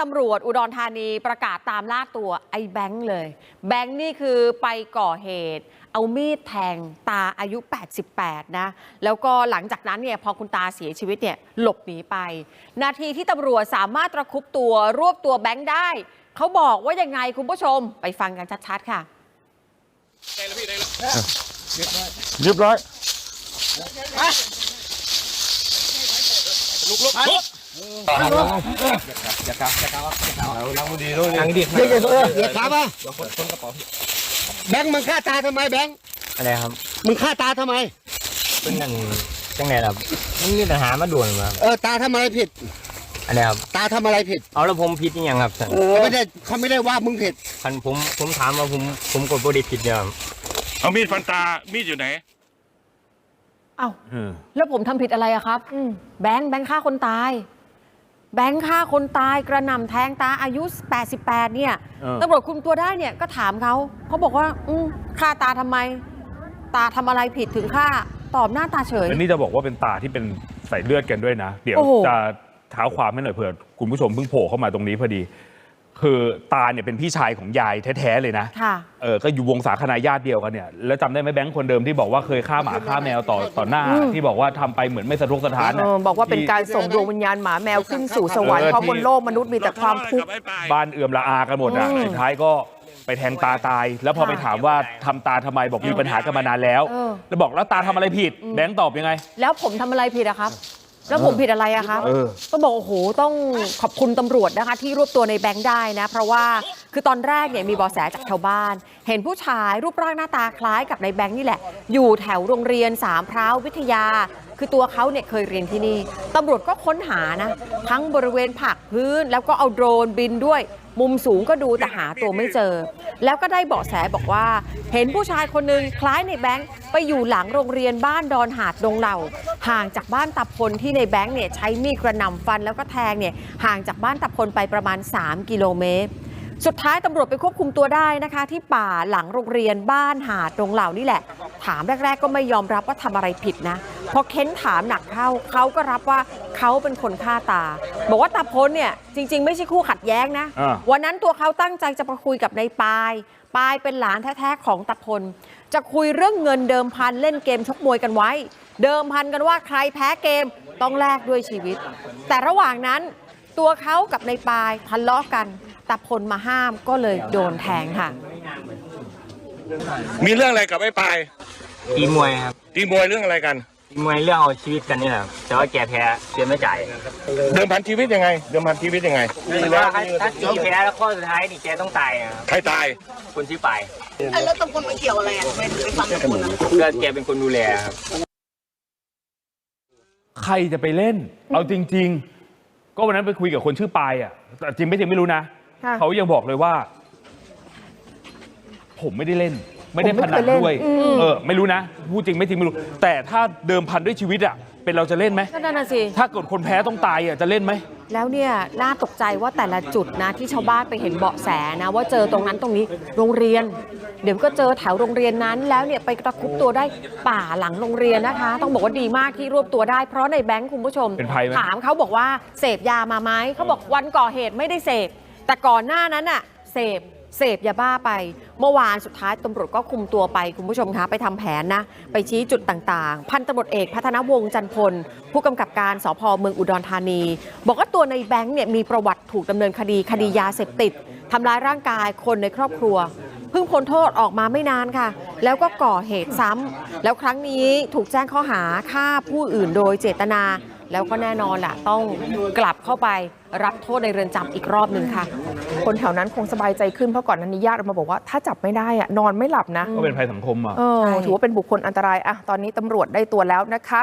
ตำรวจอุดรธานีประกาศตามล่าตัวไอ้แบงค์เลย แบงค์นี่คือไปก่อเหตุ เอามีดแทงตาอายุ 88 นะ แล้วก็หลังจากนั้นเนี่ยพอคุณตาเสียชีวิตเนี่ยหลบหนีไป นาทีที่ตำรวจสามารถตระคุบตัวรวบตัวแบงค์ได้ เขาบอกว่ายังไงคุณผู้ชมไปฟังกันชัดๆค่ะเรียบร้อย เดี๋ยวเดี๋ยวเดี๋ยวถามว่าแบงค์มึงฆ่าตาทำไมแบงค์อะไรครับมึงฆ่าตาทำไม เป็นนั่นจังไงล่ะมันมีปัญหามาด่วนมาเออตาทำอะไรผิดอะไรครับตาทำอะไรผิดเอาแล้วผมผิดนี่ยังครับเขาไม่ได้เขาไม่ได้ว่ามึงผิดคันผมผมถามว่าผมผมกดบริผิดเนี่ยบเอามีดฟันตามีดอยู่ไหนเอ้าแล้วผมทำผิดอะไรอะครับแบงค์แบงค์ฆ่าคนตาย แบงค์ฆ่าคนตายกระหน่ำแทงตาอายุ 88 เนี่ยตำรวจคุมตัวได้เนี่ยก็ถามเขาเขาบอกว่าอืมฆ่าตาทำไม ตาทำอะไรผิดถึงฆ่าตอบหน้าตาเฉยอันนี้จะบอกว่าเป็นตาที่เป็นใส่เลือดกันด้วยนะ เดี๋ยวโอ้โหจะเท้าความให้หน่อยเผื่อคุณผู้ชมเพิ่งโผล่เข้ามาตรงนี้พอดี คือตาเนี่ยเป็นพี่ชายของยายแท้ๆเลยนะค่ะ เออก็อยู่วงสาคณาญาติเดียวกันเนี่ยแล้วจำได้ไหมแบงค์คนเดิมที่บอกว่าเคยฆ่าหมาฆ่าแมวต่อต่อหน้า ที่บอกว่าทำไปเหมือนไม่สะทกสถานเอน่ะอบอกว่าเป็นการส่งดวงวิญญาณหมาแมวขึ้นสู่สวรรค์เออเพราะที่บนโลกมนุษย์มีแต่ความทุกข์ บ้านเอื่อมละอากันหมดอะสุดท้ายก็ไปแทงตาตาย แล้วพอไปถามว่าทำตาทำไมบอกมีปัญหากันมานานแล้ว เออ แล้วบอกแล้วตาทำอะไรผิด แบงค์ตอบยังไง แล้วผมทำอะไรผิดอะครับ แล้วผมผิดอะไรอะครับเออต้องบอกโอ้โหต้องขอบคุณตำรวจนะคะ ที่รวบตัวในแบงค์ได้นะ เพราะว่าคือตอนแรกเนี่ยมีเบาะแสจากชาวบ้าน เห็นผู้ชายรูปร่างหน้าตาคล้ายกับในแบงค์นี่แหละ อยู่แถวโรงเรียนสามพร้าววิทยา คือตัวเขาเนี่ยเคยเรียนที่นี่ตำรวจก็ค้นหานะ ทั้งบริเวณผักพื้นแล้วก็เอาโดรนบินด้วย มุมสูงก็ดูแต่หาตัวไม่เจอ แล้วก็ได้เบาะแสบอกว่า เห็นผู้ชายคนหนึ่งคล้ายในแบงค์ไปอยู่หลังโรงเรียนบ้านดอนหาดดงเหล่า ห่างจากบ้านตาพลที่ในแบงค์เนี่ยใช้มีดกระหน่ำฟันแล้วก็แทงเนี่ยห่างจากบ้านตาพลไปประมาณ 3 กิโลเมตรสุดท้ายตำรวจไปควบคุมตัวได้นะคะ ที่ป่าหลังโรงเรียนบ้านหาดดงเหล่านี่แหละ ถามแรก ๆ ก็ไม่ยอมรับว่าทำอะไรผิดนะพอเค้นถามหนักเข้าเขาก็รับว่าเขาเป็นคนฆ่าตา บอกว่าตาพลเนี่ยจริง ๆ ไม่ใช่คู่ขัดแย้งนะอ่าวันนั้นตัวเขาตั้งใจจะไปคุยกับนายปายปายเป็นหลานแท้ๆของตาพล จะคุยเรื่องเงินเดิมพันเล่นเกมชกมวยกันไว้ เดิมพันกันว่าใครแพ้เกมต้องแลกด้วยชีวิต แต่ระหว่างนั้นตัวเขากับนายปายทะเลาะกันตาพลมาห้ามก็เลยโดนแทงค่ะ มีเรื่องอะไรกับไอ้ปายตีมวยครับตีมวยเรื่องอะไรกันตีมวยเรื่องเอาชีวิตกันนี่แหละครับแต่ว่าแกแพ้เสียไม่จ่ายเดิมพันชีวิตยังไง เดิมพันชีวิตยังไงคือว่าถ้าถ้าตีแพ้แล้วข้อสุดท้ายนี่แกต้องตายอะครับใครตายคนชื่อปายแล้วตำคนมันเกี่ยวอะไรอะทำไมถึงไปฟังตำคนอะก็แกเป็นคนดูแลครับใครจะไปเล่น เอาจริง ๆ ก็วันนั้นไปคุยกับคนชื่อปายอะแต่จริงไม่จริงไม่รู้นะค่ะเขายังบอกเลยว่า ผมไม่ได้เล่น ไม่ได้ผมพไม่นัเคนยเล่นด้วยอืมเออไม่รู้นะพูดจริงไม่จริงไม่รู้ แต่ถ้าเดิมพันด้วยชีวิตอะเป็นเราจะเล่นไหมก็นั่นน่ะสิถ้าเกิดคนแพ้ต้องตายอะจะเล่นไหมแล้วเนี่ยน่าตกใจว่าแต่ละจุดนะที่ชาวบ้านไปเห็นเบาะแสนะว่าเจอตรงนั้นตรงนี้โรงเรียน เดี๋ยวก็เจอแถวโรงเรียนนั้นแล้วเนี่ยไปตะครุบตัวได้ป่าหลังโรงเรียนนะคะ ต้องบอกว่าดีมากที่รวบตัวได้เพราะในแบงค์คุณผู้ชมเป็นภัยไหมถามเขาบอกว่าเสพยามาไหมเขาบอกวันก่อเหตุไม่ได้เสพแต่ก่อนหน้านั้นน่ะเสพ เสพยาบ้าไป เมื่อวานสุดท้ายตำรวจก็คุมตัวไป คุณผู้ชมคะไปทำแผนนะ ไปชี้จุดต่างๆ พันตำรวจเอกพัฒนวงศ์จันพล ผู้กำกับการสพเมืองอุดรธานี บอกว่าตัวในแบงค์เนี่ยมีประวัติถูกดำเนินคดีคดียาเสพติดทำร้ายร่างกายคนในครอบครัวเพิ่งพ้นโทษออกมาไม่นานค่ะ แล้วก็ก่อเหตุซ้ำแล้วครั้งนี้ถูกแจ้งข้อหาฆ่าผู้อื่นโดยเจตนา แล้วก็แน่นอนแหละต้องกลับเข้าไปรับโทษในเรือนจำอีกรอบหนึ่งค่ะ คนแถวนั้นคงสบายใจขึ้นเพราะก่อนหนั้นนี้ญาติมาบอกว่าถ้าจับไม่ได้อะนอนไม่หลับนะก็เป็นภัยสังคมอะเออถือว่าเป็นบุคคลอันตรายอะตอนนี้ตำรวจได้ตัวแล้วนะคะ